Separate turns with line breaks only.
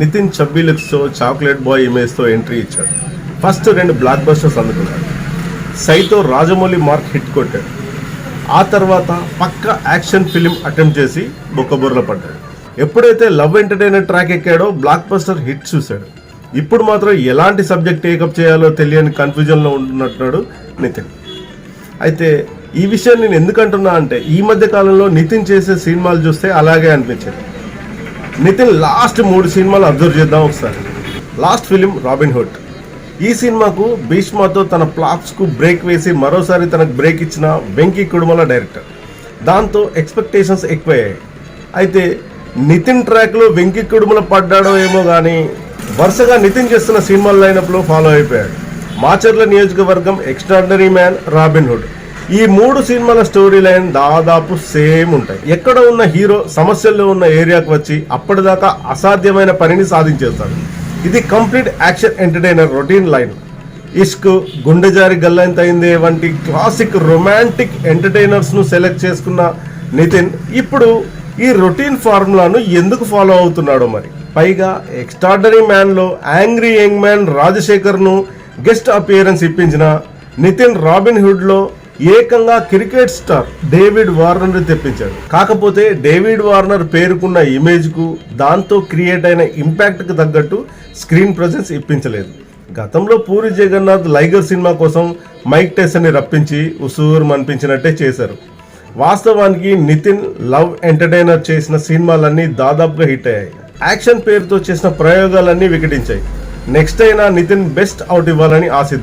Nitin chubby లుక్స్తో chocolate boy ఇమేజ్తో entry ఇచ్చాడు. ఫస్ట్ రెండు బ్లాక్ బస్టర్స్ అందుకున్నాడు సైతో రాజమౌళి మార్క్ హిట్ కొట్టాడు. ఆ తర్వాత పక్క యాక్షన్ ఫిలిం అటెంప్ట్ చేసి బొక్కబుర్ర పడ్డాడు. ఎప్పుడైతే లవ్ ఎంటర్టైనర్ ట్రాక్ ఎక్కాడో బ్లాక్ బస్టర్ హిట్ చూశాడు. ఇప్పుడు మాత్రం ఎలాంటి సబ్జెక్ట్ టేకప్ చేయాలో తెలియని కన్ఫ్యూజన్లో ఉంటున్నట్టున్నాడు నితిన్. అయితే ఈ విషయం నేను ఎందుకంటున్నా అంటే ఈ మధ్య కాలంలో నితిన్ చేసే సినిమాలు చూస్తే అలాగే అనిపించింది. నితిన్ లాస్ట్ మూడు సినిమాలు అబ్జర్వ్ చేద్దాం ఒకసారి. లాస్ట్ ఫిలిం రాబిన్ హుడ్ ఈ సినిమాకు భీష్మతో తన ప్లాప్స్కు బ్రేక్ వేసి మరోసారి తనకు బ్రేక్ ఇచ్చిన వెంకీ కుడుమల డైరెక్టర్. దాంతో ఎక్స్పెక్టేషన్స్ ఎక్కువయ్యాయి. అయితే నితిన్ ట్రాక్లో వెంకీ కుడుమల పడ్డాడో ఏమో కానీ వరుసగా నితిన్ చేస్తున్న సినిమాల లైనప్లో ఫాలో అయిపోయాడు మాచర్ల నియోజకవర్గం ఎక్స్ట్రాడినరీ మ్యాన్ రాబిన్ హుడ్ ఈ మూడు సినిమాల స్టోరీ లైన్ దాదాపు సేమ్ ఉంటాయి. ఎక్కడ ఉన్న హీరో సమస్యల్లో ఉన్న ఏరియాకు వచ్చి అప్పటిదాకా అసాధ్యమైన పనిని సాధించేస్తాడు. ఇది complete action entertainer routine line. Ishq Gunde Jaari Gallanthayyinde వంటి క్లాసిక్ రొమాంటిక్ ఎంటర్టైనర్స్ను సెలెక్ట్ చేసుకున్న నితిన్ ఇప్పుడు ఈ రొటీన్ ఫార్ములాను ఎందుకు ఫాలో అవుతున్నాడో మరి? పైగా ఎక్స్ట్రాడనరీ మ్యాన్లో యాంగ్రీ యంగ్ మ్యాన్ రాజశేఖర్ను గెస్ట్ అపియరెన్స్ ఇప్పించిన నితిన్ రాబిన్ హుడ్లో ఏకంగా క్రికెట్ స్టార్ డేవిడ్ వార్నర్ తెప్పించాడు. కాకపోతే డేవిడ్ వార్నర్ పేరుకున్న ఇమేజ్కు దాంతో క్రియేట్ అయిన ఇంపాక్ట్కు తగ్గట్టు స్క్రీన్ ప్రజెన్స్ ఇప్పించలేదు. గతంలో పూరి జగన్నాథ్ లైగర్ సినిమా కోసం మైక్ టెస్ని రప్పించి ఉసూరు అనిపించినట్టే చేశారు. వాస్తవానికి నితిన్ లవ్ ఎంటర్టైనర్ చేసిన సినిమాలన్నీ దాదాపుగా హిట్ అయ్యాయి. యాక్షన్ పేరుతో చేసిన ప్రయోగాలన్నీ వికటించాయి. నెక్స్ట్ అయినా నితిన్ బెస్ట్ అవుట్ ఇవ్వాలని ఆశిద్దాం.